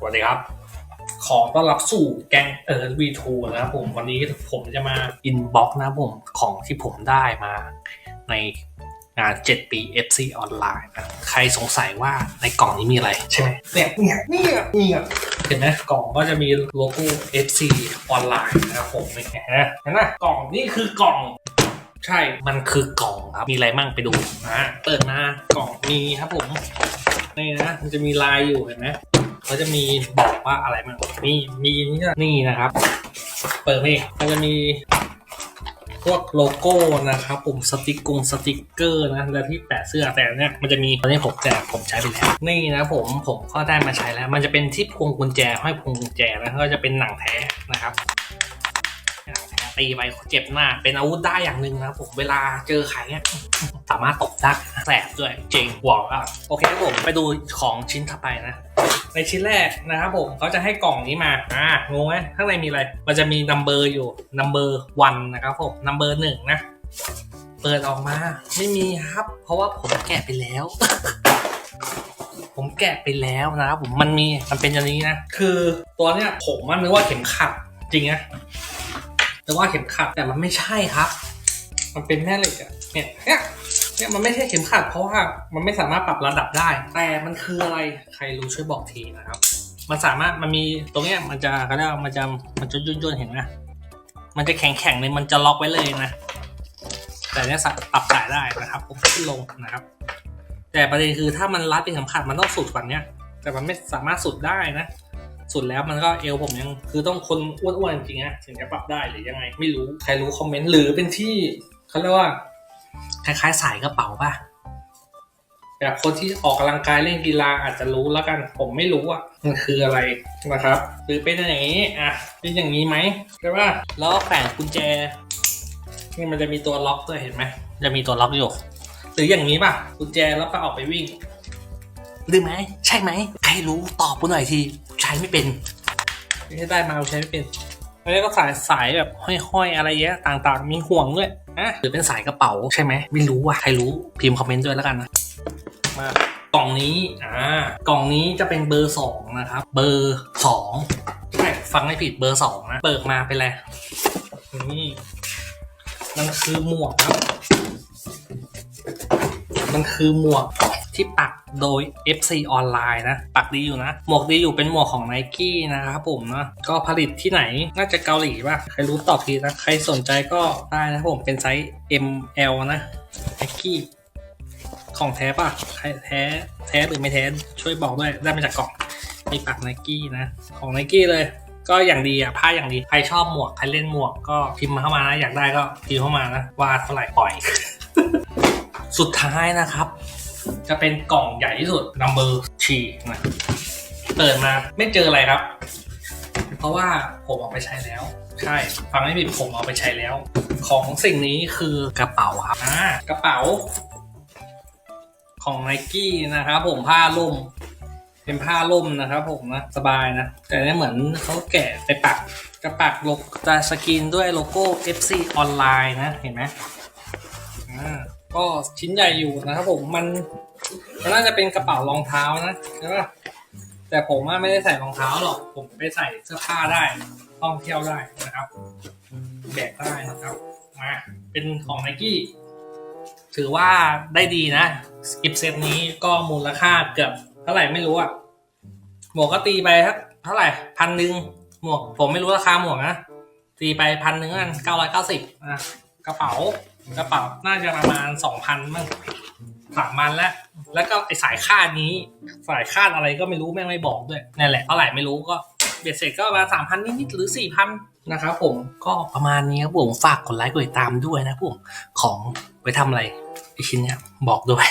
สวัสดีครับ ขอต้อนรับสู่แกงเออ V2 นะครับผมวันนี้ผมจะมาอินบ็อกนะครับผมของที่ผมได้มาในงาน7ปี FC ออนไลน์นะใครสงสัยว่าในกล่องนี้มีอะไรใช่ไหมเนี่ยเนี่ยเนี่ยเนี่ยเห็นไหมกล่องก็จะมีโลโก้ FC ออนไลน์นะครับผมนี่เห็นไหมเห็นไหมกล่องนี่คือกล่องใช่ มันคือกล่องครับ มีอะไรมั่งไปดูนะเปิดมากล่องมีครับผม นี่นะ มันจะมีลายอยู่เห็นไหม เขาจะมีบอกว่าอะไรมั่งมีมีนี่นะนี่นะครับ เปิดนี่มันจะมีพวกโลโก้นะครับผมสติกกงสติกเกอร์นะแล้วที่แปะเสื้อแต่เนี้ยมันจะมีตอนนี้ผมแต่ผมใช้ไปแล้วนี่นะผมผมก็ได้มาใช้แล้ว มันจะเป็นที่พวงกุญแจห้อยพวงกุญแจนะก็จะเป็นหนังแท้นะครับหนังแท้ตีไปเจ็บหน้า เป็นอาวุธได้อย่างหนึ่งนะผมเวลาเจอใครเนี่ยสามารถตบได้แสบด้วยเจ๋งวอลอะโอเคครับผมไปดูของชิ้นถัดไปนะ ในชิ้นแรกนะครับผมเขาจะให้กล่องนี้มาอ่างงไหมข้างในมีอะไร มันจะมีนัมเบอร์อยู่นัมเบอร์วันนะครับผมนัมเบอร์หนึ่งนะเปิดออกมาไม่มีครับ เพราะว่าผมแกะไปแล้ว ผมแกะไปแล้วนะครับผมมันมีมันเป็นอย่างนี้นะ คือตัวเนี้ยผมมันนึกว่าเข็มขัดจริงนะนึกว่าเข็มขัดแต่มันไม่ใช่ครับ มันเป็นแม่เหล็กอะเนี่ย เนี่ยมันไม่ใช่เข็มขัดเพราะว่ามันไม่สามารถปรับระดับได้ แต่มันคืออะไรใครรู้ช่วยบอกทีนะครับ มันสามารถมันมีตรงเนี้ยมันจะเขาเรียกว่ามันจะมันจะย่นๆเห็นไหมมันจะแข็งแข็งเลยมันจะล็อกไว้เลยนะ แต่เนี้ยปรับสายได้นะครับผมขึ้นลงนะครับ แต่ประเด็นคือถ้ามันรัดเป็นเข็มขัดมันต้องสุดกว่าเนี้ย แต่มันไม่สามารถสุดได้นะสุดแล้วมันก็เอวผมยังคือต้องคนอ้วนๆจริงๆนะถึงจะปรับได้หรือยังไง ไม่รู้ใครรู้คอมเมนต์หรือเป็นที่เขาเรียกว่า คล้ายๆ สายกระเป๋าป่ะแบบคนที่ออกกำลังกายเล่นกีฬาอาจจะรู้แล้วกันผมไม่รู้อะมันคืออะไรนะครับ หรือเป็นอย่างนี้อะเป็นอย่างนี้ไหมใช่ป่ะแล้วแฝงกุญแจนี่มันจะมีตัวล็อกด้วยเห็นไหมจะมีตัวล็อกอยู่หรืออย่างนี้ป่ะกุญแจแล้วก็ออกไปวิ่งหรือไหมใช่ไหมใครรู้ตอบกูหน่อยทีใช้ไม่เป็นไม่ใช่ได้มาใช้ไม่เป็น แล้วก็สายสายแบบห้อยๆ อะไรเงี้ยต่างๆ มีห่วงด้วยอะหรือเป็นสายกระเป๋าใช่ไหมไม่รู้ว่ะใครรู้พิมพ์คอมเมนต์ด้วยแล้วกันนะมากล่องนี้อ่ากล่องนี้จะเป็นเบอร์สองนะครับ เบอร์สองใช่ฟังไม่ผิดเบอร์สองนะเปิดมาเป็นไรนี่มันคือหมวกครับมันคือหมวก ที่ปักโดย FC ออนไลน์นะ ปักดีอยู่นะ หมวกดีอยู่เป็นหมวกของ n i กี้นะครับผมนะ ก็ผลิตที่ไหนน่าจะเกาหลีป่ะ ใครรู้ตอบทีนะ ใครสนใจก็ได้นะผมเป็นไซส์ ML นะ n i กี้ของแท้ป่ะแท้แท้หรือไม่แท้ช่วยบอกด้วยได้มาจากกล่องมีปัก n i กี้นะ ของ n i กี้เลยก็อย่างดีอะผ้าอย่างดี ใครชอบหมวก ใครเล่นหมวกก็พิมพ์มาเข้ามานะ อยากได้ก็พิมพ์เข้ามานะ ว่าเท่าไหร่ปล่อย สุดท้ายนะครับ จะเป็นกล่องใหญ่ที่สุด number ชีนะเปิดมาไม่เจออะไรครับ เพราะว่าผมเอาไปใช้แล้ว ใช่ ฟังไม่ผิดผมเอาไปใช้แล้ว ของสิ่งนี้คือกระเป๋าครับอ่ากระเป๋า ของไนกี้นะครับผมผ้าล่มเป็นผ้าล่มนะครับ ผมนะสบายนะ แต่เนี่ยเหมือนเขาแกะไปปักกระปักโลกตาสกรีนด้วยโลโก้ FC ออนไลน์นะเห็นไหมอ่า ก็ชิ้นใหญ่อยู่นะครับผมมันมันน่าจะเป็นกระเป๋ารองเท้านะใช่ปะแต่ผมไม่ได้ใส่รองเท้าหรอกผมไปใส่เสื้อผ้าได้ท่องเที่ยวได้นะครับแบกได้นะครับมาเป็นของไนกี้ถือว่าได้ดีนะกิฟเซตนี้ก็มูลค่าเกือบเท่าไหร่ไม่รู้อะหมวกก็ตีไปเท่าไหร่พันหนึ่งหมวกผมไม่รู้ราคาหมวกนะตีไปพันหนึ่งอันเก้าร้อยเก้าสิบอะกระเป๋า กระเป๋าน่าจะประมาณสองพันมั้งสามพันแล้ว แล้วก็ไอสายคาดนี้ สายคาดอะไรก็ไม่รู้แม่งไม่บอกด้วยนั่นแหละเท่าไหร่ไม่รู้ก็เบ็ดเสร็จก็ประมาณสามพันนิดๆหรือสี่พันนะครับผมก็ประมาณนี้ครับผมฝากกดไลค์กดติดตามด้วยนะผมของไว้ทำอะไรไอชิ้นเนี้ยบอกด้วย